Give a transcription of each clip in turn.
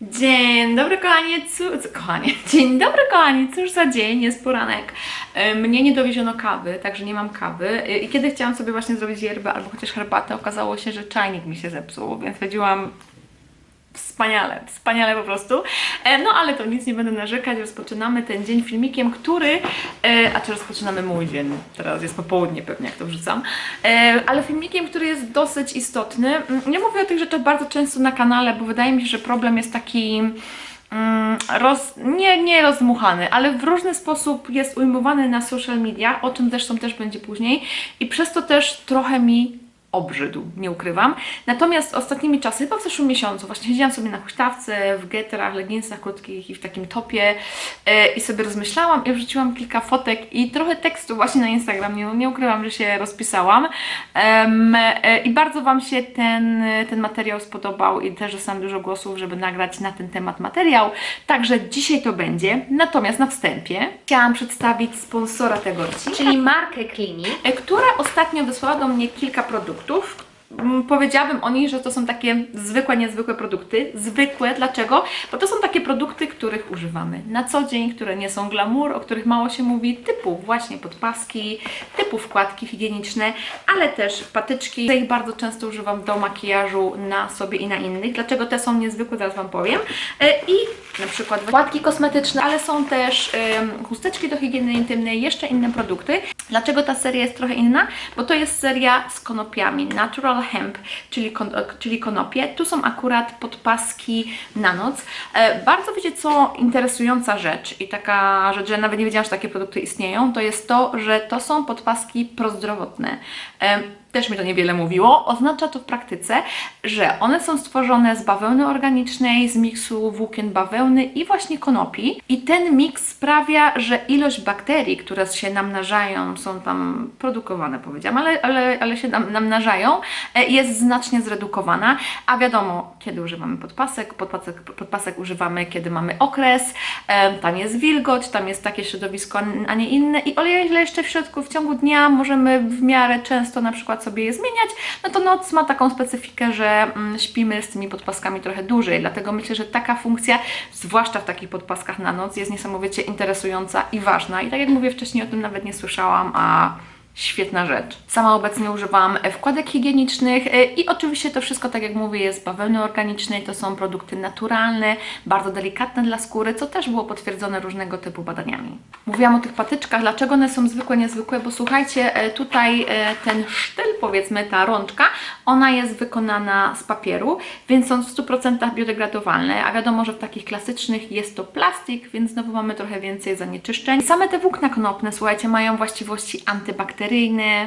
Dzień dobry kochanie, cóż, kochanie, dzień dobry kochani, cóż za dzień, jest poranek. E, Mnie nie dowieziono kawy, także nie mam kawy. E, i kiedy chciałam sobie właśnie zrobić yerbę albo chociaż herbatę, okazało się, że czajnik mi się zepsuł, więc powiedziałam wspaniale, wspaniale po prostu. E, No ale to nic, nie będę narzekać, rozpoczynamy ten dzień filmikiem, który, e, a czy rozpoczynamy mój dzień, teraz jest popołudnie pewnie jak to wrzucam, e, ale filmikiem, który jest dosyć istotny. Mm, Nie mówię o tych rzeczach bardzo często na kanale, bo wydaje mi się, że problem jest taki mm, roz, nie, nie rozdmuchany, ale w różny sposób jest ujmowany na social media, o czym zresztą też będzie później i przez to też trochę mi obrzydł, nie ukrywam. Natomiast ostatnimi czasy, chyba w zeszłym miesiącu, właśnie siedziałam sobie na huśtawce, w getrach, leginsach krótkich i w takim topie e, i sobie rozmyślałam i wrzuciłam kilka fotek i trochę tekstu właśnie na Instagram, nie, nie ukrywam, że się rozpisałam Em, e, i bardzo Wam się ten, ten materiał spodobał i też dostałam dużo głosów, żeby nagrać na ten temat materiał, także dzisiaj to będzie. Natomiast na wstępie chciałam przedstawić sponsora tego odcinka, Czyli markę Clinic. e, która ostatnio wysłała do mnie kilka produktów. Mm, Powiedziałabym o nich, że to są takie zwykłe, niezwykłe produkty. Zwykłe, dlaczego? Bo to są takie produkty, których używamy na co dzień, które nie są glamour, o których mało się mówi, typu właśnie podpaski, typu wkładki higieniczne, ale też patyczki. Ja ich bardzo często używam do makijażu na sobie i na innych. Dlaczego te są niezwykłe, zaraz Wam powiem. E, I na przykład wkładki kosmetyczne, ale są też chusteczki do higieny intymnej, jeszcze inne produkty. Dlaczego ta seria jest trochę inna? Bo to jest seria z konopiami, Natural Hemp, czyli, kon, czyli konopie. Tu są akurat podpaski na noc. E, bardzo wiecie co, interesująca rzecz i taka rzecz, że nawet nie wiedziałam, że takie produkty istnieją, to jest to, że to są podpaski prozdrowotne. Też mi to niewiele mówiło. Oznacza to w praktyce, że one są stworzone z bawełny organicznej, z miksu włókien bawełny i właśnie konopi. I ten miks sprawia, że ilość bakterii, które się namnażają, są tam produkowane, powiedziałam, ale, ale, ale się nam, namnażają, e, jest znacznie zredukowana. A wiadomo, kiedy używamy podpasek, podpasek, podpasek używamy, kiedy mamy okres, e, tam jest wilgoć, tam jest takie środowisko, a nie inne. I o ile jeszcze w środku, w ciągu dnia możemy w miarę często na przykład sobie je zmieniać, no to noc ma taką specyfikę, że mm, śpimy z tymi podpaskami trochę dłużej, dlatego myślę, że taka funkcja, zwłaszcza w takich podpaskach na noc, jest niesamowicie interesująca i ważna. I tak jak mówię wcześniej, o tym nawet nie słyszałam, a Świetna rzecz. Sama obecnie używam e, wkładek higienicznych e, i oczywiście to wszystko, tak jak mówię, jest z bawełny organicznej. To są produkty naturalne, bardzo delikatne dla skóry, co też było potwierdzone różnego typu badaniami. Mówiłam o tych patyczkach, dlaczego one są zwykłe, niezwykłe, bo słuchajcie, e, tutaj ten sztyl, powiedzmy, ta rączka, ona jest wykonana z papieru, więc są w 100% biodegradowalne, a wiadomo, że w takich klasycznych jest to plastik, więc znowu mamy trochę więcej zanieczyszczeń. Same te włókna konopne, słuchajcie, mają właściwości antybakteryjne,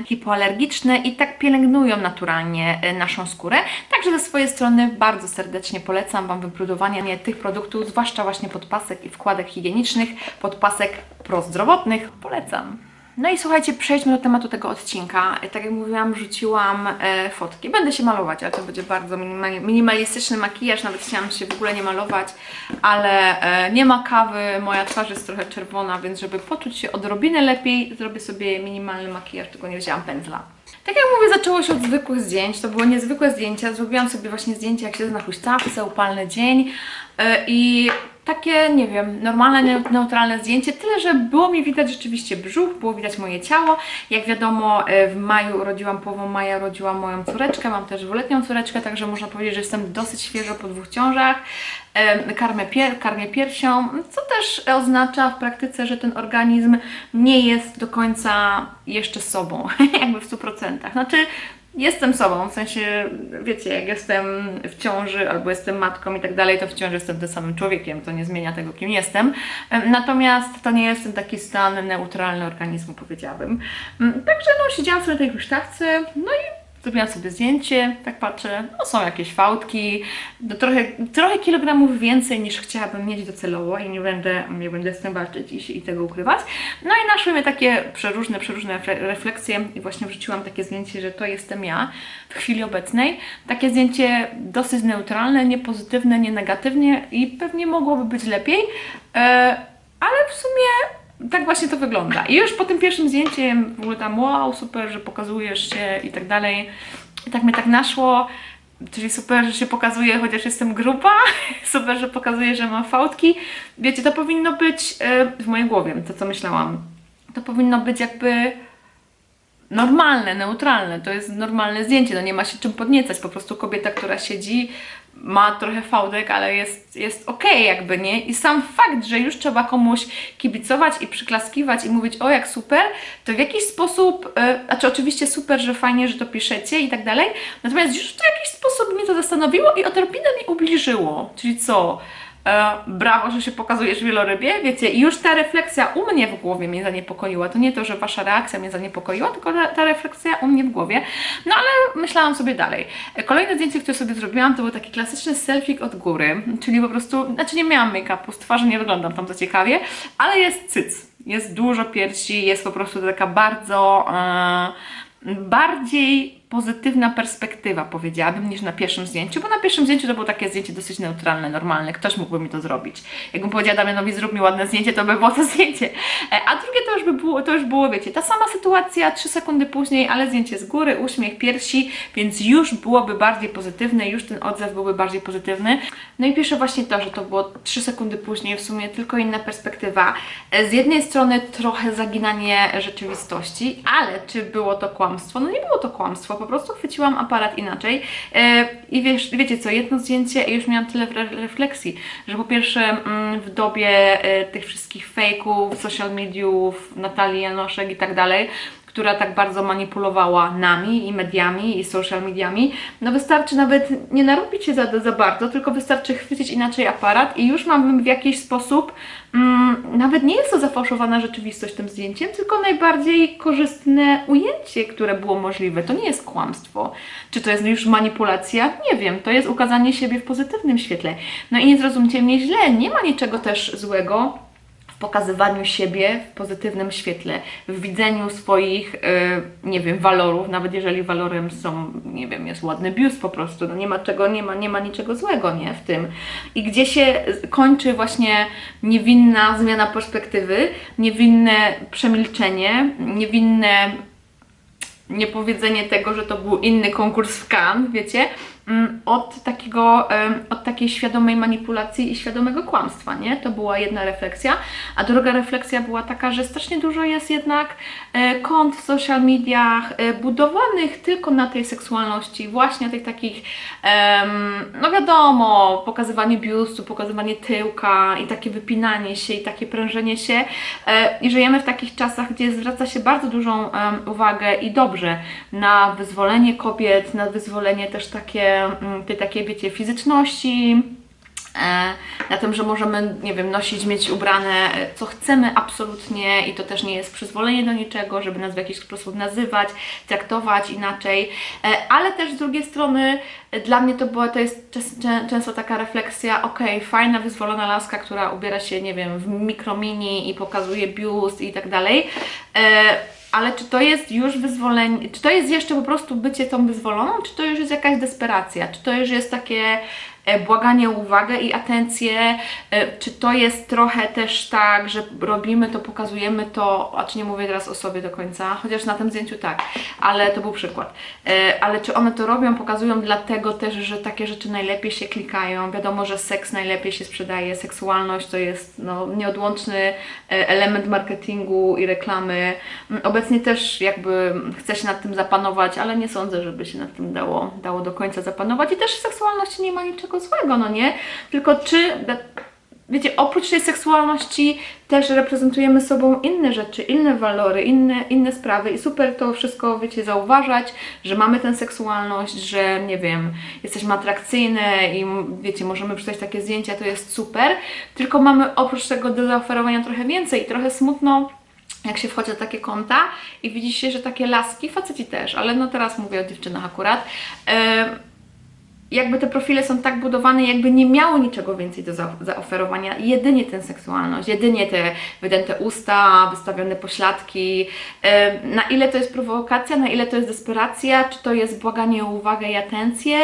hipoalergiczne i tak pielęgnują naturalnie e, naszą skórę. Także ze swojej strony bardzo serdecznie polecam Wam wypróbowanie tych produktów, zwłaszcza właśnie podpasek i wkładek higienicznych, podpasek prozdrowotnych. Polecam. No i słuchajcie, przejdźmy do tematu tego odcinka. Tak jak mówiłam, rzuciłam e, fotki. Będę się malować, ale to będzie bardzo minimali- minimalistyczny makijaż. Nawet chciałam się w ogóle nie malować, ale e, nie ma kawy, moja twarz jest trochę czerwona, więc żeby poczuć się odrobinę lepiej, zrobię sobie minimalny makijaż, tylko nie wzięłam pędzla. Tak jak mówię, zaczęło się od zwykłych zdjęć. To były niezwykłe zdjęcia. Zrobiłam sobie właśnie zdjęcie, jak siedzę na huśtawce, upalny dzień e, i takie, nie wiem, normalne, neu- neutralne zdjęcie, tyle, że było mi widać rzeczywiście brzuch, było widać moje ciało. Jak wiadomo, e, w maju urodziłam, połową maja urodziłam moją córeczkę, mam też dwuletnią córeczkę, także można powiedzieć, że jestem dosyć świeżo po dwóch ciążach. E, Karmię, pier karmię piersią, co też oznacza w praktyce, że ten organizm nie jest do końca jeszcze sobą, jakby w 100%. Znaczy, Jestem sobą, w sensie, wiecie, jak jestem w ciąży albo jestem matką i tak dalej, to w ciąży jestem tym samym człowiekiem, to nie zmienia tego, kim jestem. Em, Natomiast to nie jest ten taki stan neutralny organizmu, powiedziałabym. Także no, siedziałam sobie na tej huśtawce, no i Zrobiłam sobie zdjęcie, tak patrzę, no są jakieś fałdki, no trochę, trochę kilogramów więcej niż chciałabym mieć docelowo i nie będę, nie będę z tym walczyć i, i tego ukrywać. No i naszły mnie takie przeróżne, przeróżne refle- refleksje i właśnie wrzuciłam takie zdjęcie, że to jestem ja w chwili obecnej. Takie zdjęcie dosyć neutralne, nie pozytywne, nie negatywnie i pewnie mogłoby być lepiej, e, ale w sumie tak właśnie to wygląda. I już po tym pierwszym zdjęciu w ogóle tam wow, super, że pokazujesz się i tak dalej. I tak mnie tak naszło. Czyli super, że się pokazuje, chociaż jestem gruba, super, że pokazuje, że mam fałdki. Wiecie, to powinno być e, w mojej głowie, to co myślałam. To powinno być jakby normalne, neutralne. To jest normalne zdjęcie, no nie ma się czym podniecać. Po prostu kobieta, która siedzi, ma trochę fałdek, ale jest, jest okej jakby, nie? I sam fakt, że już trzeba komuś kibicować i przyklaskiwać i mówić o jak super, to w jakiś sposób, e, znaczy oczywiście super, że fajnie, że to piszecie i tak dalej, natomiast już w jakiś sposób mnie to zastanowiło i odrobinę mi ubliżyło. Czyli co? E, brawo, że się pokazujesz wielorybie, wiecie, i już ta refleksja u mnie w głowie mnie zaniepokoiła. To nie to, że wasza reakcja mnie zaniepokoiła, tylko ta, refleksja u mnie w głowie. No ale myślałam sobie dalej. Kolejne zdjęcie, które sobie zrobiłam, to był taki klasyczny selfie od góry, czyli po prostu, znaczy nie miałam make-upu, z twarzy nie wyglądam tam za ciekawie, ale jest cyc. Jest dużo piersi, jest po prostu taka bardzo, e, bardziej pozytywna perspektywa, powiedziałabym, niż na pierwszym zdjęciu, bo na pierwszym zdjęciu to było takie zdjęcie dosyć neutralne, normalne, ktoś mógłby mi to zrobić. Jakbym powiedziała Damianowi, zrób mi ładne zdjęcie, to by było to zdjęcie. E, A drugie to już by było, to już było, wiecie, ta sama sytuacja, trzy sekundy później, ale zdjęcie z góry, uśmiech, piersi, więc już byłoby bardziej pozytywne, już ten odzew byłby bardziej pozytywny. No i piszę właśnie to, że to było trzy sekundy później, w sumie tylko inna perspektywa. E, Z jednej strony trochę zaginanie rzeczywistości, ale czy było to kłamstwo? No nie było to kłamstwo, po prostu chwyciłam aparat inaczej. E, i wiesz, wiecie co, jedno zdjęcie i już miałam tyle re- refleksji, że po pierwsze mm, w dobie e, tych wszystkich fejków, social mediów, Natalii Janoszek i tak dalej, która tak bardzo manipulowała nami i mediami i social mediami, no wystarczy nawet nie narobić się za, za bardzo, tylko wystarczy chwycić inaczej aparat i już mamy w jakiś sposób, mm, nawet nie jest to zafałszowana rzeczywistość tym zdjęciem, tylko najbardziej korzystne ujęcie, które było możliwe. To nie jest kłamstwo. Czy to jest już manipulacja? Nie wiem. To jest ukazanie siebie w pozytywnym świetle. No i nie zrozumcie mnie źle, nie ma niczego też złego pokazywaniu siebie w pozytywnym świetle, w widzeniu swoich, y, nie wiem, walorów, nawet jeżeli walorem są, nie wiem, jest ładny biust po prostu, no nie ma czego, nie ma, nie ma niczego złego, nie, w tym. I gdzie się kończy właśnie niewinna zmiana perspektywy, niewinne przemilczenie, niewinne niepowiedzenie tego, że to był inny konkurs w Cannes, wiecie, od takiego, od takiej świadomej manipulacji i świadomego kłamstwa, nie? To była jedna refleksja, a druga refleksja była taka, że strasznie dużo jest jednak e, kont w social mediach e, budowanych tylko na tej seksualności, właśnie tych takich, no wiadomo, pokazywanie biustu, pokazywanie tyłka i takie wypinanie się i takie prężenie się e, i żyjemy w takich czasach, gdzie zwraca się bardzo dużą uwagę i dobrze na wyzwolenie kobiet, na wyzwolenie też takie, mm, tej takiej, wiecie, fizyczności, e, na tym, że możemy, nie wiem, nosić, mieć ubrane e, co chcemy absolutnie i to też nie jest przyzwolenie do niczego, żeby nas w jakiś sposób nazywać, traktować inaczej, e, ale też z drugiej strony dla mnie to była, to jest często taka refleksja, okej, fajna, wyzwolona laska, która ubiera się, nie wiem, w mikromini i pokazuje biust i tak dalej, ale czy to jest już wyzwolenie, czy to jest jeszcze po prostu bycie tą wyzwoloną, czy to już jest jakaś desperacja, czy to już jest takie błaganie o uwagę i atencję, e, czy to jest trochę też tak, że robimy to, pokazujemy to, a czy nie mówię teraz o sobie do końca, chociaż na tym zdjęciu tak, ale to był przykład. E, Ale czy one to robią, pokazują dlatego też, że takie rzeczy najlepiej się klikają. Wiadomo, że seks najlepiej się sprzedaje, seksualność to jest no, nieodłączny e, element marketingu i reklamy. Mm, Obecnie też jakby chce się nad tym zapanować, ale nie sądzę, żeby się nad tym dało, dało do końca zapanować. I też seksualności nie ma niczego złego, no nie? Tylko czy wiecie, oprócz tej seksualności też reprezentujemy sobą inne rzeczy, inne walory, inne, inne sprawy i super to wszystko, wiecie, zauważać, że mamy tę seksualność, że nie wiem, jesteśmy atrakcyjne i wiecie, możemy przystać takie zdjęcia, to jest super, tylko mamy oprócz tego do zaoferowania trochę więcej i trochę smutno jak się wchodzi do takie konta i widzi się, że takie laski, faceci też, ale no teraz mówię o dziewczynach akurat, em, jakby te profile są tak budowane, jakby nie miały niczego więcej do za- zaoferowania, jedynie tę seksualność, jedynie te wydęte usta, wystawione pośladki. Na ile to jest prowokacja, na ile to jest desperacja, czy to jest błaganie o uwagę i atencję.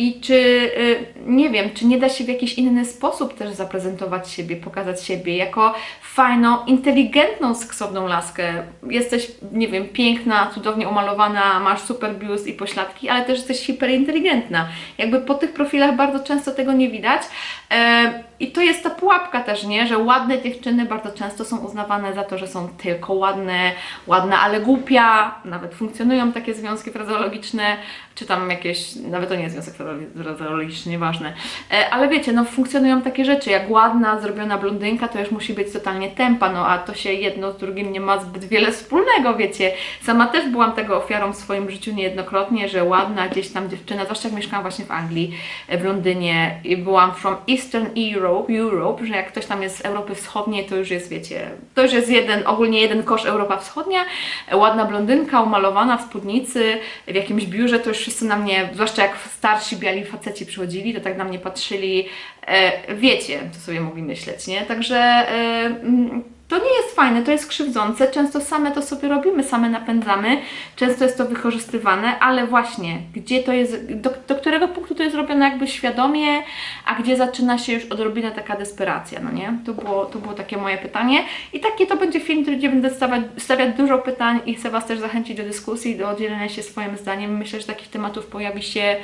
I czy, y, nie wiem, czy nie da się w jakiś inny sposób też zaprezentować siebie, pokazać siebie jako fajną, inteligentną, seksowną laskę. Jesteś, nie wiem, piękna, cudownie umalowana, masz super biust i pośladki, ale też jesteś hiperinteligentna. Jakby po tych profilach bardzo często tego nie widać. I to jest ta pułapka też, nie? Że ładne dziewczyny bardzo często są uznawane za to, że są tylko ładne, ładna, ale głupia. Nawet funkcjonują takie związki frazeologiczne, czy tam jakieś, nawet to nie jest związek frazeologiczny, nieważne. E, Ale wiecie, no funkcjonują takie rzeczy, jak ładna, zrobiona blondynka, to już musi być totalnie tempa, no a to się jedno z drugim nie ma zbyt wiele wspólnego, wiecie. Sama też byłam tego ofiarą w swoim życiu niejednokrotnie, że ładna gdzieś tam dziewczyna, zwłaszcza jak mieszkałam właśnie w Anglii, w Londynie i byłam from Eastern Europe, Europe, że jak ktoś tam jest z Europy Wschodniej, to już jest, wiecie, to już jest jeden, ogólnie jeden kosz Europa Wschodnia, ładna blondynka, umalowana w spódnicy, w jakimś biurze, to już wszyscy na mnie, zwłaszcza jak starsi biali faceci przychodzili, to tak na mnie patrzyli, e, wiecie, co sobie mogli myśleć, nie? Także e, mm, to nie jest fajne, to jest krzywdzące, często same to sobie robimy, same napędzamy, często jest to wykorzystywane, ale właśnie, gdzie to jest, do, do którego punktu to jest robione jakby świadomie, a gdzie zaczyna się już odrobina taka desperacja, no nie? To było, to było takie moje pytanie i taki to będzie film, gdzie będę stawiać, stawiać dużo pytań i chcę Was też zachęcić do dyskusji, do dzielenia się swoim zdaniem. Myślę, że takich tematów pojawi się,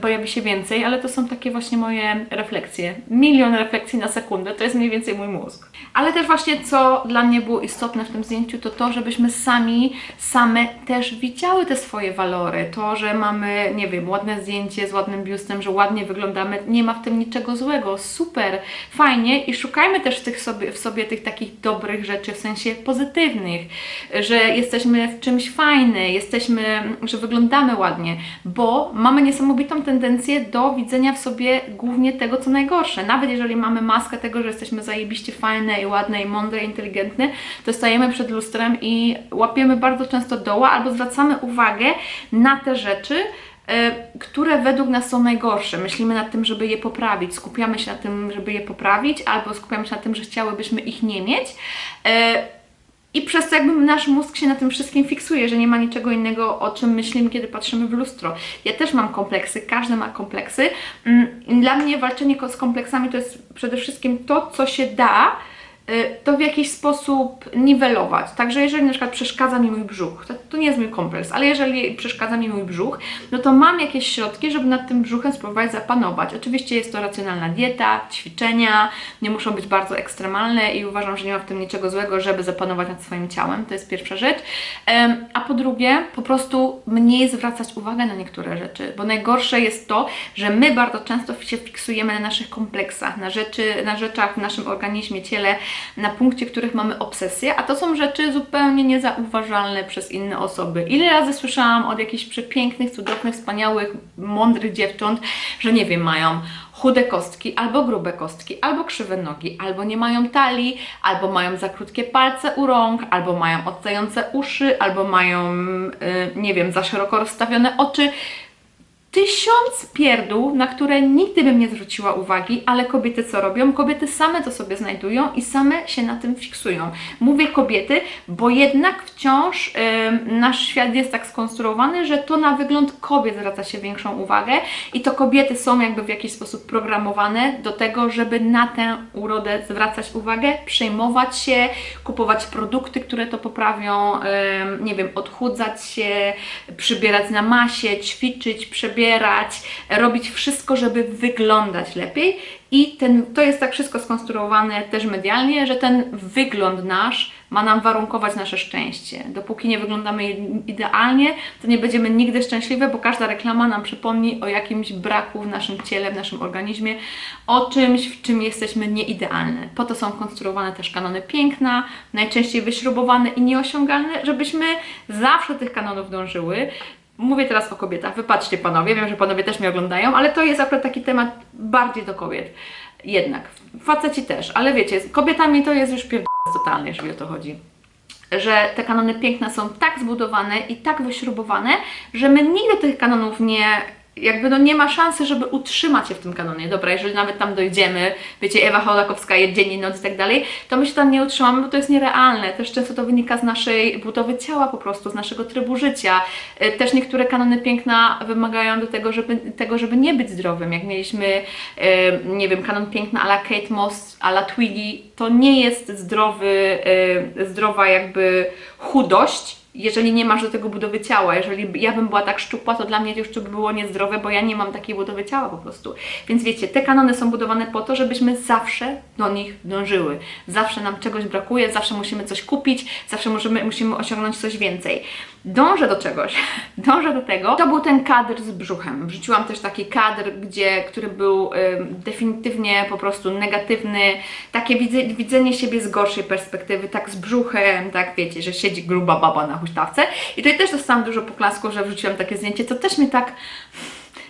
pojawi się więcej, ale to są takie właśnie moje refleksje. Milion refleksji na sekundę, to jest mniej więcej mój mózg. Ale też właśnie co dla mnie było istotne w tym zdjęciu, to to, żebyśmy sami, same też widziały te swoje walory. To, że mamy, nie wiem, ładne zdjęcie z ładnym biustem, że ładnie wyglądamy, nie ma w tym niczego złego. Super, fajnie i szukajmy też w, sobie, w sobie tych takich dobrych rzeczy, w sensie pozytywnych, że jesteśmy w czymś fajne, jesteśmy, że wyglądamy ładnie, bo mamy niesamowitą tendencję do widzenia w sobie głównie tego, co najgorsze. Nawet jeżeli mamy maskę tego, że jesteśmy zajebiście fajne i ładne i mądre i inteligentne, to stajemy przed lustrem i łapiemy bardzo często doła albo zwracamy uwagę na te rzeczy, które według nas są najgorsze. Myślimy nad tym, żeby je poprawić, skupiamy się na tym, żeby je poprawić, albo skupiamy się na tym, że chciałybyśmy ich nie mieć. E, I przez to jakby nasz mózg się na tym wszystkim fiksuje, że nie ma niczego innego, o czym myślimy, kiedy patrzymy w lustro. Ja też mam kompleksy, każdy ma kompleksy. Mm, Dla mnie walczenie z kompleksami to jest przede wszystkim to, co się da, to w jakiś sposób niwelować. Także jeżeli na przykład przeszkadza mi mój brzuch, to, to nie jest mój kompleks, ale jeżeli przeszkadza mi mój brzuch, no to mam jakieś środki, żeby nad tym brzuchem spróbować zapanować. Oczywiście jest to racjonalna dieta, ćwiczenia, nie muszą być bardzo ekstremalne i uważam, że nie ma w tym niczego złego, żeby zapanować nad swoim ciałem. To jest pierwsza rzecz. A po drugie, po prostu mniej zwracać uwagę na niektóre rzeczy, bo najgorsze jest to, że my bardzo często się fiksujemy na naszych kompleksach, na rzeczy, na rzeczach w naszym organizmie, ciele, na punkcie których mamy obsesję, a to są rzeczy zupełnie niezauważalne przez inne osoby. Ile razy słyszałam od jakichś przepięknych, cudownych, wspaniałych, mądrych dziewcząt, że nie wiem, mają chude kostki, albo grube kostki, albo krzywe nogi, albo nie mają talii, albo mają za krótkie palce u rąk, albo mają odstające uszy, albo mają, y, nie wiem, za szeroko rozstawione oczy tysiąc pierdół, na które nigdy bym nie zwróciła uwagi, ale kobiety co robią? Kobiety same to sobie znajdują i same się na tym fiksują. Mówię kobiety, bo jednak wciąż ym, nasz świat jest tak skonstruowany, że to na wygląd kobiet zwraca się większą uwagę i to kobiety są jakby w jakiś sposób programowane do tego, żeby na tę urodę zwracać uwagę, przejmować się, kupować produkty, które to poprawią, ym, nie wiem, odchudzać się, przybierać na masie, ćwiczyć, przebierać, robić wszystko, żeby wyglądać lepiej. I ten, to jest tak wszystko skonstruowane też medialnie, że ten wygląd nasz ma nam warunkować nasze szczęście. Dopóki nie wyglądamy idealnie, to nie będziemy nigdy szczęśliwe, bo każda reklama nam przypomni o jakimś braku w naszym ciele, w naszym organizmie, o czymś, w czym jesteśmy nieidealne. Po to są konstruowane też kanony piękna, najczęściej wyśrubowane i nieosiągalne, żebyśmy zawsze tych kanonów dążyły. Mówię teraz o kobietach. Wypatrzcie panowie, wiem, że panowie też mnie oglądają, ale to jest akurat taki temat bardziej do kobiet. Jednak. Faceci też, ale wiecie, z kobietami to jest już pierdolec totalny, jeżeli o to chodzi. Że te kanony piękna są tak zbudowane i tak wyśrubowane, że my nigdy tych kanonów nie jakby no nie ma szansy, żeby utrzymać się w tym kanonie. Dobra, jeżeli nawet tam dojdziemy, wiecie, Ewa Chodakowska jest dzień i noc i tak dalej, to my się tam nie utrzymamy, bo to jest nierealne. Też często to wynika z naszej budowy ciała po prostu, z naszego trybu życia. Y, Też niektóre kanony piękna wymagają do tego, żeby, tego, żeby nie być zdrowym. Jak mieliśmy, y, nie wiem, kanon piękna ala Kate Moss, ala Twiggy, to nie jest zdrowy, y, zdrowa jakby chudość, jeżeli nie masz do tego budowy ciała, jeżeli ja bym była tak szczupła, to dla mnie to już by było niezdrowe, bo ja nie mam takiej budowy ciała po prostu. Więc wiecie, te kanony są budowane po to, żebyśmy zawsze do nich dążyły. Zawsze nam czegoś brakuje, zawsze musimy coś kupić, zawsze musimy, musimy osiągnąć coś więcej. Dążę do czegoś, dążę do tego. To był ten kadr z brzuchem. Wrzuciłam też taki kadr, gdzie, który był ym, definitywnie po prostu negatywny, takie widze, widzenie siebie z gorszej perspektywy, tak z brzuchem, tak wiecie, że siedzi gruba baba na I tutaj też dostałam dużo poklasku, że wrzuciłam takie zdjęcie, co też mnie tak...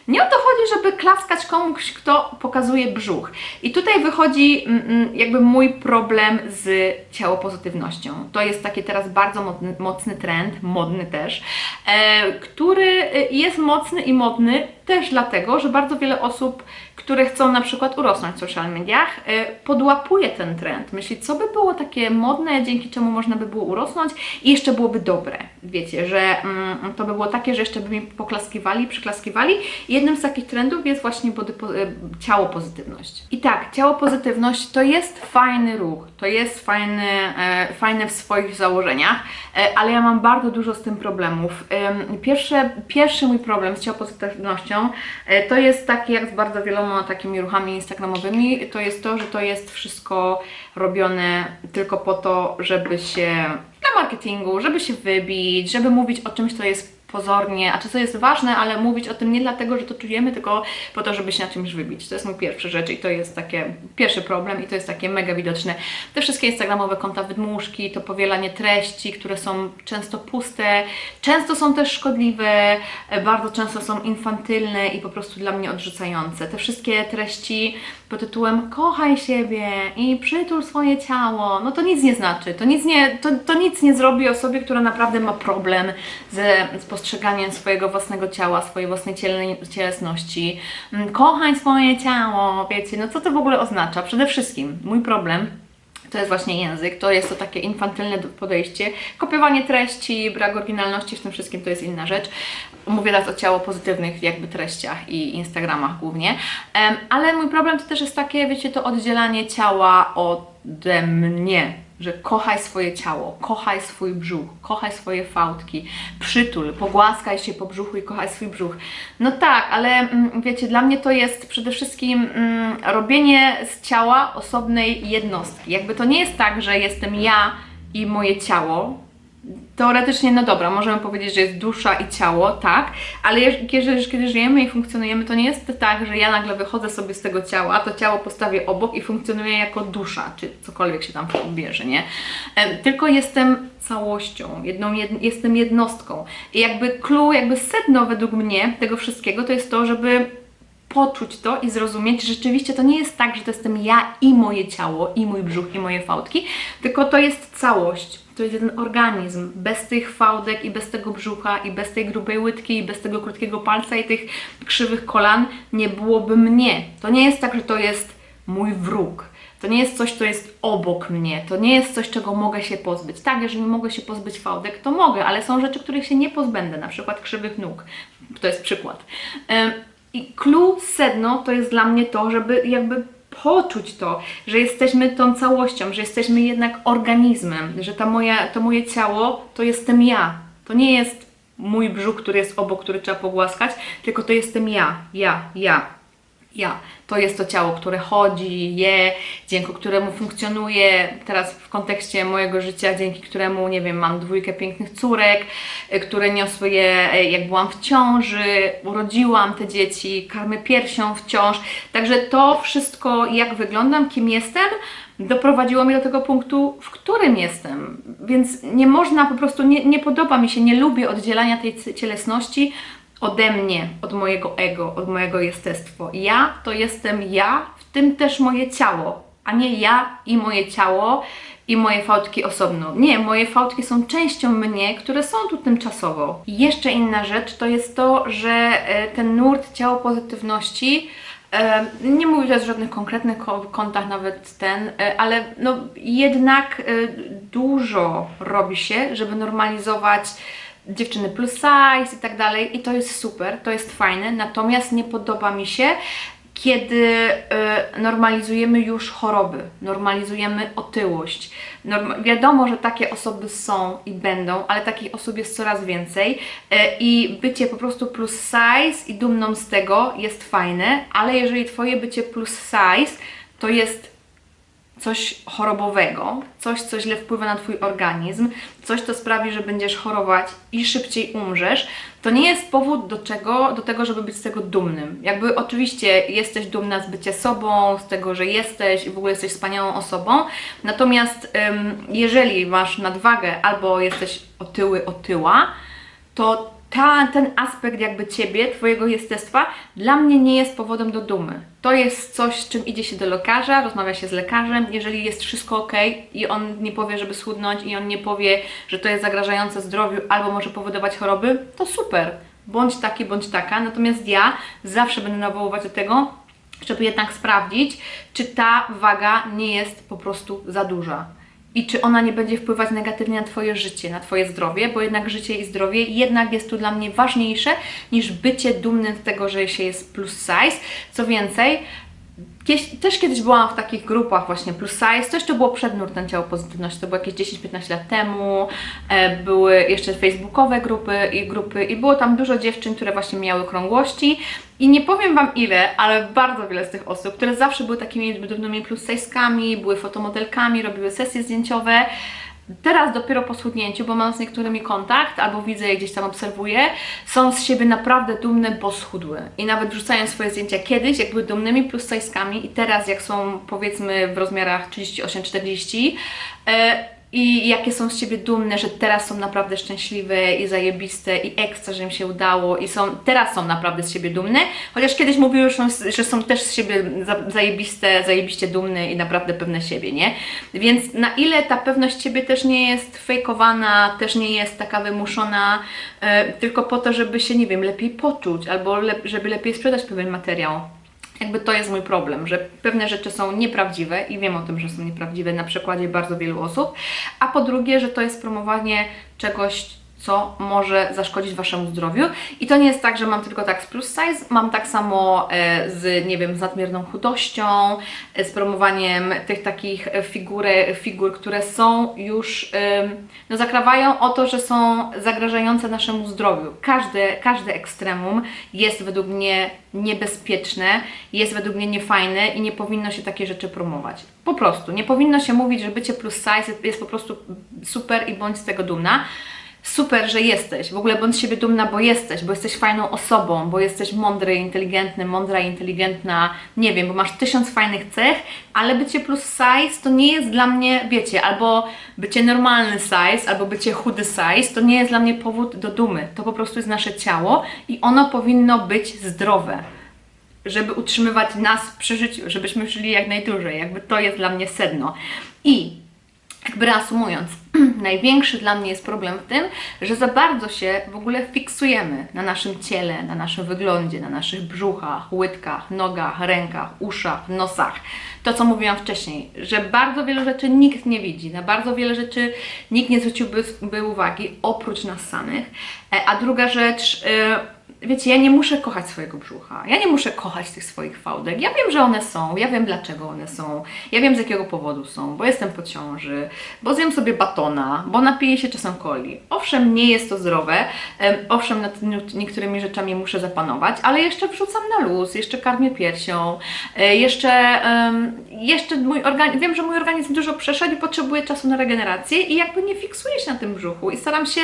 Nie o to chodzi, żeby klaskać komuś, kto pokazuje brzuch. I tutaj wychodzi mm, mm, jakby mój problem z ciałopozytywnością. To jest taki teraz bardzo mocny trend, modny też, e, który jest mocny i modny też dlatego, że bardzo wiele osób, które chcą na przykład urosnąć w social mediach, e, podłapuje ten trend. Myśli, co by było takie modne, dzięki czemu można by było urosnąć i jeszcze byłoby dobre. Wiecie, że mm, to by było takie, że jeszcze by mi poklaskiwali, przyklaskiwali. I jednym z takich trendów jest właśnie body, e, ciało pozytywność. I tak, ciało pozytywność to jest fajny ruch, to jest fajny, e, fajne w swoich założeniach, e, ale ja mam bardzo dużo z tym problemów. Em, Pierwsze, pierwszy mój problem z ciało pozytywnością e, to jest taki, jak z bardzo wieloma takimi ruchami instagramowymi, to jest to, że to jest wszystko robione tylko po to, żeby się dla marketingu, żeby się wybić, żeby mówić o czymś, co jest pozornie, a co jest ważne, ale mówić o tym nie dlatego, że to czujemy, tylko po to, żeby się na czymś wybić. To jest mój pierwszy rzecz i to jest takie pierwszy problem i to jest takie mega widoczne. Te wszystkie instagramowe konta wydmuszki, to powielanie treści, które są często puste, często są też szkodliwe, bardzo często są infantylne i po prostu dla mnie odrzucające. Te wszystkie treści pod tytułem kochaj siebie i przytul swoje ciało, no to nic nie znaczy, to nic nie, to, to nic nie zrobi osobie, która naprawdę ma problem ze, z postrzeganiem swojego własnego ciała, swojej własnej ciele, cielesności. Mm, Kochaj swoje ciało, wiecie, no co to w ogóle oznacza? Przede wszystkim mój problem to jest właśnie język, to jest to takie infantylne podejście. Kopiowanie treści, brak oryginalności w tym wszystkim to jest inna rzecz. Mówię teraz o ciało pozytywnych jakby treściach i Instagramach głównie. Em, ale mój problem to też jest takie, wiecie, to oddzielanie ciała ode mnie. Że kochaj swoje ciało, kochaj swój brzuch, kochaj swoje fałdki, przytul, pogłaskaj się po brzuchu i kochaj swój brzuch. No tak, ale mm, wiecie, dla mnie to jest przede wszystkim mm, robienie z ciała osobnej jednostki. Jakby to nie jest tak, że jestem ja i moje ciało, Teoretycznie, no dobra, możemy powiedzieć, że jest dusza i ciało, tak, ale jeż- kiedy, żyjemy i funkcjonujemy, to nie jest tak, że ja nagle wychodzę sobie z tego ciała, to ciało postawię obok i funkcjonuję jako dusza, czy cokolwiek się tam bierze, nie? Em, Tylko jestem całością, jedną, jed, jestem jednostką. I jakby clue, jakby sedno według mnie tego wszystkiego to jest to, żeby poczuć to i zrozumieć, że rzeczywiście to nie jest tak, że to jestem ja i moje ciało, i mój brzuch, i moje fałdki, tylko to jest całość. To jest jeden organizm. Bez tych fałdek i bez tego brzucha i bez tej grubej łydki i bez tego krótkiego palca i tych krzywych kolan nie byłoby mnie. To nie jest tak, że to jest mój wróg. To nie jest coś, co jest obok mnie. To nie jest coś, czego mogę się pozbyć. Tak, jeżeli mogę się pozbyć fałdek, to mogę, ale są rzeczy, których się nie pozbędę, na przykład krzywych nóg. To jest przykład. I clue, sedno to jest dla mnie to, żeby jakby poczuć to, że jesteśmy tą całością, że jesteśmy jednak organizmem, że ta moja, to moje ciało to jestem ja. To nie jest mój brzuch, który jest obok, który trzeba pogłaskać, tylko to jestem ja, ja, ja ja. To jest to ciało, które chodzi, je, dzięki któremu funkcjonuje teraz w kontekście mojego życia, dzięki któremu, nie wiem, mam dwójkę pięknych córek, y, które niosły je, y, jak byłam w ciąży, urodziłam te dzieci, karmię piersią wciąż. Także to wszystko, jak wyglądam, kim jestem, doprowadziło mnie do tego punktu, w którym jestem. Więc nie można po prostu, nie, nie podoba mi się, nie lubię oddzielania tej cielesności ode mnie, od mojego ego, od mojego jestestwo. Ja to jestem ja, w tym też moje ciało, a nie ja i moje ciało i moje fałdki osobno. Nie, moje fałdki są częścią mnie, które są tu tymczasowo. I jeszcze inna rzecz to jest to, że e, ten nurt ciało pozytywności E, Nie mówię teraz o żadnych konkretnych ko- kontach, nawet ten, e, ale no jednak dużo robi się, żeby normalizować dziewczyny plus size i tak dalej i to jest super, to jest fajne, natomiast nie podoba mi się, kiedy e, normalizujemy już choroby, normalizujemy otyłość. Norm- wiadomo, że takie osoby są i będą, ale takich osób jest coraz więcej e, i bycie po prostu plus size i dumną z tego jest fajne, ale jeżeli Twoje bycie plus size to jest coś chorobowego, coś, co źle wpływa na Twój organizm, coś, co sprawi, że będziesz chorować i szybciej umrzesz, to nie jest powód do czego, do tego, żeby być z tego dumnym. Jakby oczywiście jesteś dumna z bycia sobą, z tego, że jesteś i w ogóle jesteś wspaniałą osobą, natomiast ym, jeżeli masz nadwagę albo jesteś otyły, otyła, to ta, ten aspekt jakby Ciebie, Twojego jestestwa dla mnie nie jest powodem do dumy. To jest coś, z czym idzie się do lekarza, rozmawia się z lekarzem, jeżeli jest wszystko ok i on nie powie, żeby schudnąć i on nie powie, że to jest zagrażające zdrowiu albo może powodować choroby, to super. Bądź taki, bądź taka. Natomiast ja zawsze będę nawoływać do tego, żeby jednak sprawdzić, czy ta waga nie jest po prostu za duża i czy ona nie będzie wpływać negatywnie na Twoje życie, na Twoje zdrowie, bo jednak życie i zdrowie jednak jest tu dla mnie ważniejsze niż bycie dumnym z tego, że się jest plus size. Co więcej, też kiedyś byłam w takich grupach właśnie plus size, to było przed nurtem ciało pozytywności, to było jakieś 10-15 lat temu, e, były jeszcze facebookowe grupy i grupy i było tam dużo dziewczyn, które właśnie miały krągłości i nie powiem Wam ile, ale bardzo wiele z tych osób, które zawsze były takimi dumnymi plus size'kami, były fotomodelkami, robiły sesje zdjęciowe, Teraz dopiero po schudnięciu, bo mam z niektórymi kontakt, albo widzę je gdzieś tam obserwuję, są z siebie naprawdę dumne, bo schudły. I nawet wrzucają swoje zdjęcia kiedyś, jak były dumnymi plus size'kami i teraz jak są powiedzmy w rozmiarach 38-40 e, i jakie są z siebie dumne, że teraz są naprawdę szczęśliwe i zajebiste i ekstra, że im się udało i są, teraz są naprawdę z siebie dumne, chociaż kiedyś mówiły, że są, też z siebie za- zajebiste, zajebiście dumne i naprawdę pewne siebie, nie? Więc na ile ta pewność siebie też nie jest fejkowana, też nie jest taka wymuszona, e, tylko po to, żeby się, nie wiem, lepiej poczuć albo żeby lepiej sprzedać pewien materiał. Jakby to jest mój problem, że pewne rzeczy są nieprawdziwe i wiem o tym, że są nieprawdziwe na przykładzie bardzo wielu osób, a po drugie, że to jest promowanie czegoś, co może zaszkodzić Waszemu zdrowiu. I to nie jest tak, że mam tylko tak z plus size, mam tak samo e, z, nie wiem, z nadmierną chudością, e, z promowaniem tych takich figury, figur, które są już, no zakrawają o to, że są zagrażające naszemu zdrowiu. Każde, każde ekstremum jest według mnie niebezpieczne, jest według mnie niefajne i nie powinno się takie rzeczy promować. Po prostu. Nie powinno się mówić, że bycie plus size jest po prostu super i bądź z tego dumna. Super, że jesteś. W ogóle bądź siebie dumna, bo jesteś, bo jesteś fajną osobą, bo jesteś mądry, inteligentny, mądra inteligentna. Nie wiem, bo masz tysiąc fajnych cech, ale bycie plus size to nie jest dla mnie, wiecie, albo bycie normalny size, albo bycie chudy size, to nie jest dla mnie powód do dumy. To po prostu jest nasze ciało i ono powinno być zdrowe żeby utrzymywać nas przy życiu, żebyśmy żyli jak najdłużej. Jakby to jest dla mnie sedno. I jakby reasumując, największy dla mnie jest problem w tym, że za bardzo się w ogóle fiksujemy na naszym ciele, na naszym wyglądzie, na naszych brzuchach, łydkach, nogach, rękach, uszach, nosach. To, co mówiłam wcześniej, że bardzo wielu rzeczy nikt nie widzi, na bardzo wiele rzeczy nikt nie zwróciłby by uwagi, oprócz nas samych. E, A druga rzecz, e, wiecie, ja nie muszę kochać swojego brzucha, ja nie muszę kochać tych swoich fałdek. Ja wiem, że one są, ja wiem dlaczego one są, ja wiem z jakiego powodu są, bo jestem po ciąży, bo zjem sobie batona, bo napiję się czasem coli. Owszem, nie jest to zdrowe, em, owszem, nad niektórymi rzeczami muszę zapanować, ale jeszcze wrzucam na luz, jeszcze karmię piersią, e, jeszcze, jeszcze mój organizm, wiem, że mój organizm dużo przeszedł i potrzebuje czasu na regenerację i jakby nie fiksuję się na tym brzuchu i staram się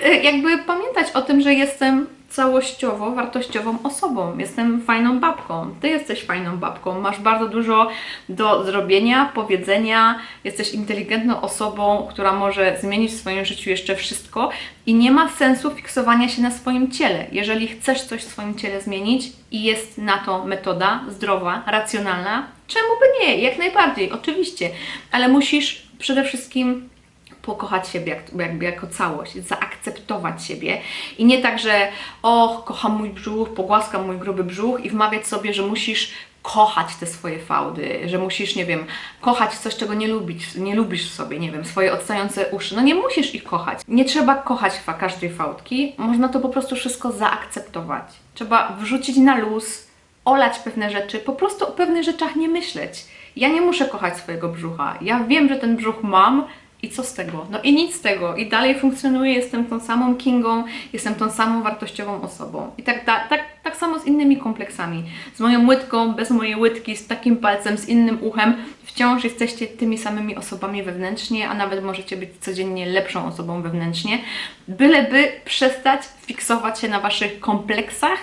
e, jakby pamiętać o tym, że jestem całościowo, wartościową osobą. Jestem fajną babką. Ty jesteś fajną babką. Masz bardzo dużo do zrobienia, powiedzenia. Jesteś inteligentną osobą, która może zmienić w swoim życiu jeszcze wszystko i nie ma sensu fiksowania się na swoim ciele. Jeżeli chcesz coś w swoim ciele zmienić i jest na to metoda zdrowa, racjonalna, czemu by nie? Jak najbardziej, oczywiście, ale musisz przede wszystkim pokochać siebie jak, jakby jako całość, zaakceptować siebie i nie tak, że o, kocham mój brzuch, pogłaskam mój gruby brzuch i wmawiać sobie, że musisz kochać te swoje fałdy, że musisz, nie wiem, kochać coś, czego nie lubisz, nie lubisz w sobie, nie wiem, swoje odstające uszy. No nie musisz ich kochać. Nie trzeba kochać każdej fałdki, można to po prostu wszystko zaakceptować. Trzeba wrzucić na luz, olać pewne rzeczy, po prostu o pewnych rzeczach nie myśleć. Ja nie muszę kochać swojego brzucha. Ja wiem, że ten brzuch mam i co z tego? No i nic z tego. I dalej funkcjonuję, jestem tą samą Kingą, jestem tą samą wartościową osobą. I tak, tak, tak, samo z innymi kompleksami. Z moją łydką, bez mojej łydki, z takim palcem, z innym uchem. Wciąż jesteście tymi samymi osobami wewnętrznie, a nawet możecie być codziennie lepszą osobą wewnętrznie. Byleby przestać fiksować się na waszych kompleksach,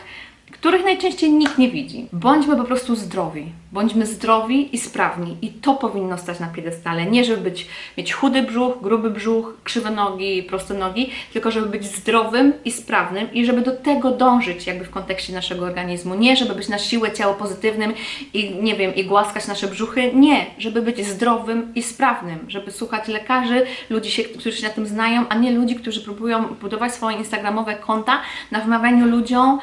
których najczęściej nikt nie widzi. Bądźmy po prostu zdrowi. Bądźmy zdrowi i sprawni. I to powinno stać na piedestale. Nie żeby być, mieć chudy brzuch, gruby brzuch, krzywe nogi, proste nogi, tylko żeby być zdrowym i sprawnym i żeby do tego dążyć jakby w kontekście naszego organizmu. Nie żeby być na siłę ciało pozytywnym i nie wiem, i głaskać nasze brzuchy. Nie, żeby być zdrowym i sprawnym, żeby słuchać lekarzy, ludzi, się, którzy się na tym znają, a nie ludzi, którzy próbują budować swoje instagramowe konta na wmawianiu ludziom,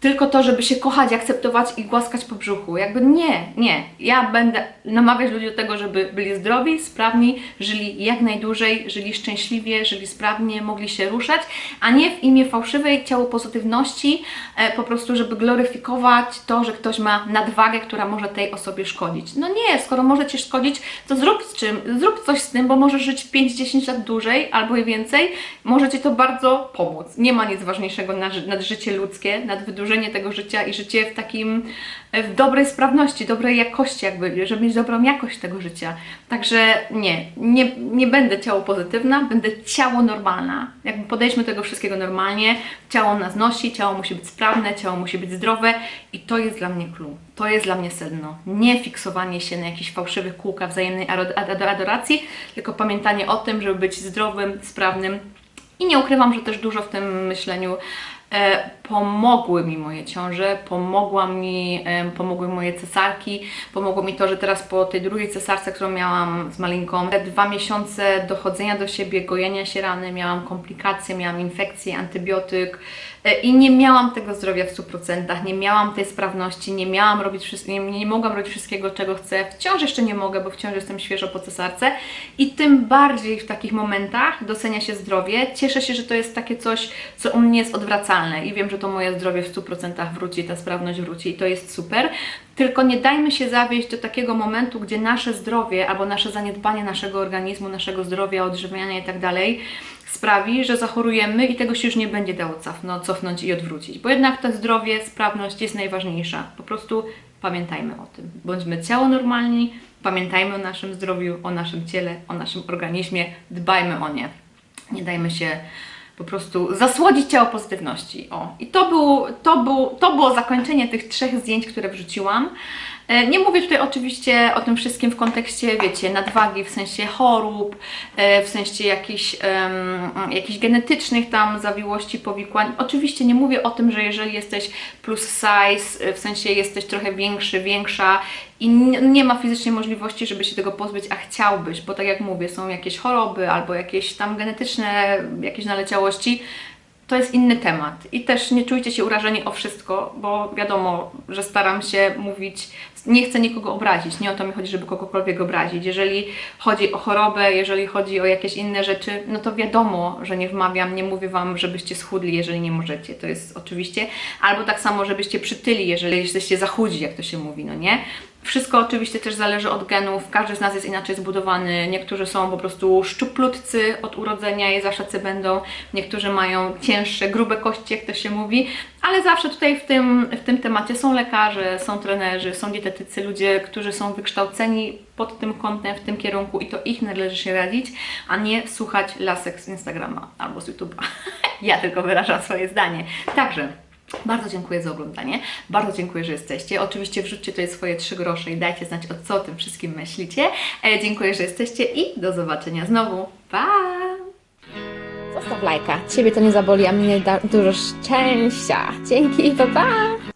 tylko to, żeby się kochać, akceptować i głaskać po brzuchu. Jakby nie, nie. Ja będę namawiać ludzi do tego, żeby byli zdrowi, sprawni, żyli jak najdłużej, żyli szczęśliwie, żyli sprawnie, mogli się ruszać, a nie w imię fałszywej ciało pozytywności, e, po prostu, żeby gloryfikować to, że ktoś ma nadwagę, która może tej osobie szkodzić. No nie, skoro może Ci szkodzić, to zrób z czym, zrób coś z tym, bo możesz żyć 5-10 lat dłużej albo i więcej, może Ci to bardzo pomóc. Nie ma nic ważniejszego nad, nad życie ludzkie, nad wydłużenie tego życia i życie w takim, e, w dobrej sprawności, dobrej jakości jakby, żeby mieć dobrą jakość tego życia. Także nie, nie, nie będę ciało pozytywna, będę ciało normalna. Jakby podejdźmy do tego wszystkiego normalnie, ciało nas nosi, ciało musi być sprawne, ciało musi być zdrowe i to jest dla mnie clue. To jest dla mnie sedno. Nie fiksowanie się na jakichś fałszywych kółkach wzajemnej ado- ad- adoracji, tylko pamiętanie o tym, żeby być zdrowym, sprawnym i nie ukrywam, że też dużo w tym myśleniu pomogły mi moje ciąże, pomogła mi, e, pomogły moje cesarki, pomogło mi to, że teraz po tej drugiej cesarce, którą miałam z Malinką, te dwa miesiące dochodzenia do siebie, gojenia się rany, miałam komplikacje, miałam infekcję, antybiotyk e, i nie miałam tego zdrowia w 100%, nie miałam tej sprawności, nie miałam robić nie, nie mogłam robić wszystkiego, czego chcę, wciąż jeszcze nie mogę, bo wciąż jestem świeżo po cesarce. I tym bardziej w takich momentach docenia się zdrowie, cieszę się, że to jest takie coś, co u mnie jest odwracalne i wiem, że to moje zdrowie w 100% wróci, ta sprawność wróci i to jest super. Tylko nie dajmy się zawieść do takiego momentu, gdzie nasze zdrowie albo nasze zaniedbanie naszego organizmu, naszego zdrowia, odżywiania i tak dalej sprawi, że zachorujemy i tego się już nie będzie dało cofnąć, cofnąć i odwrócić. Bo jednak to zdrowie, sprawność jest najważniejsza. Po prostu pamiętajmy o tym. Bądźmy ciało normalni, pamiętajmy o naszym zdrowiu, o naszym ciele, o naszym organizmie, dbajmy o nie. Nie dajmy się po prostu zasłodzić ciało pozytywności. O. I to, był, to, był, to było zakończenie tych trzech zdjęć, które wrzuciłam. E, Nie mówię tutaj oczywiście o tym wszystkim w kontekście, wiecie, nadwagi, w sensie chorób, e, w sensie jakichś, em, jakichś genetycznych tam zawiłości, powikłań. Oczywiście nie mówię o tym, że jeżeli jesteś plus size, e, w sensie jesteś trochę większy, większa i nie ma fizycznie możliwości, żeby się tego pozbyć, a chciałbyś, bo tak jak mówię, są jakieś choroby albo jakieś tam genetyczne, jakieś naleciałości, to jest inny temat. I też nie czujcie się urażeni o wszystko, bo wiadomo, że staram się mówić, nie chcę nikogo obrazić, nie o to mi chodzi, żeby kogokolwiek obrazić. Jeżeli chodzi o chorobę, jeżeli chodzi o jakieś inne rzeczy, no to wiadomo, że nie wmawiam, nie mówię Wam, żebyście schudli, jeżeli nie możecie, to jest oczywiście. Albo tak samo, żebyście przytyli, jeżeli jesteście za chudzi, jak to się mówi, no nie? Wszystko oczywiście też zależy od genów, każdy z nas jest inaczej zbudowany. Niektórzy są po prostu szczuplutcy od urodzenia i zawsze tacy będą, niektórzy mają cięższe, grube kości, jak to się mówi, ale zawsze tutaj w tym, w tym temacie są lekarze, są trenerzy, są dietetycy, ludzie, którzy są wykształceni pod tym kątem, w tym kierunku i to ich należy się radzić, a nie słuchać lasek z Instagrama albo z YouTube'a. ja tylko wyrażam swoje zdanie. Także bardzo dziękuję za oglądanie. Bardzo dziękuję, że jesteście. Oczywiście wrzućcie tutaj swoje trzy grosze i dajcie znać, o co o tym wszystkim myślicie. E, dziękuję, że jesteście i do zobaczenia znowu. Pa! Zostaw lajka. Ciebie to nie zaboli, a mnie da dużo szczęścia. Dzięki, pa pa!